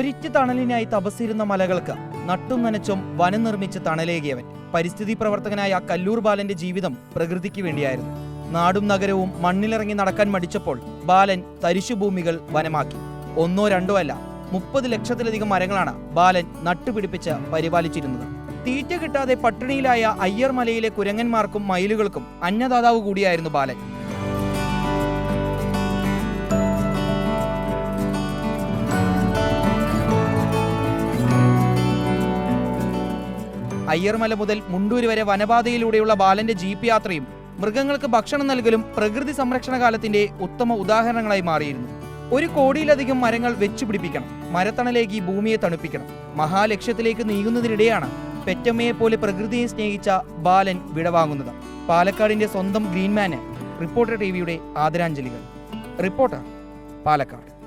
തണലിനായി തപസ്സിരുന്ന മലകൾക്ക് നട്ടും നനച്ചും വനം നിർമ്മിച്ച് തണലേകിയവൻ. പരിസ്ഥിതി പ്രവർത്തകനായ കല്ലൂർ ബാലന്റെ ജീവിതം പ്രകൃതിക്ക് വേണ്ടിയായിരുന്നു. നാടും നഗരവും മണ്ണിലിറങ്ങി നടക്കാൻ മടിച്ചപ്പോൾ ബാലൻ തരിശുഭൂമികൾ വനമാക്കി. ഒന്നോ രണ്ടോ അല്ല മുപ്പത് ലക്ഷത്തിലധികം മരങ്ങളാണ് ബാലൻ നട്ടുപിടിപ്പിച്ച് പരിപാലിച്ചിരുന്നത്. തീറ്റ കിട്ടാതെ പട്ടിണിയിലായ അയ്യർമലയിലെ കുരങ്ങന്മാർക്കും മയിലുകൾക്കും അന്നദാതാവ് കൂടിയായിരുന്നു ബാലൻ. അയ്യർമല മുതൽ മുണ്ടൂര് വരെ വനപാതയിലൂടെയുള്ള ബാലന്റെ ജീപ്പ് യാത്രയും മൃഗങ്ങൾക്ക് ഭക്ഷണം നൽകലും പ്രകൃതി സംരക്ഷണ കാലത്തിന്റെ ഉത്തമ ഉദാഹരണങ്ങളായി മാറിയിരുന്നു. ഒരു കോടിയിലധികം മരങ്ങൾ വെച്ചുപിടിപ്പിക്കണം മരത്തണലേക്ക് ഈ ഭൂമിയെ തണുപ്പിക്കണം മഹാലക്ഷ്യത്തിലേക്ക് നീങ്ങുന്നതിനിടെയാണ് പെറ്റമ്മയെ പോലെ പ്രകൃതിയെ സ്നേഹിച്ച ബാലൻ വിടവാങ്ങുന്നത് പാലക്കാടിന്റെ സ്വന്തം ഗ്രീൻമാന് റിപ്പോർട്ടർ ടിവിയുടെ ആദരാഞ്ജലികൾ. റിപ്പോർട്ടർ പാലക്കാട്.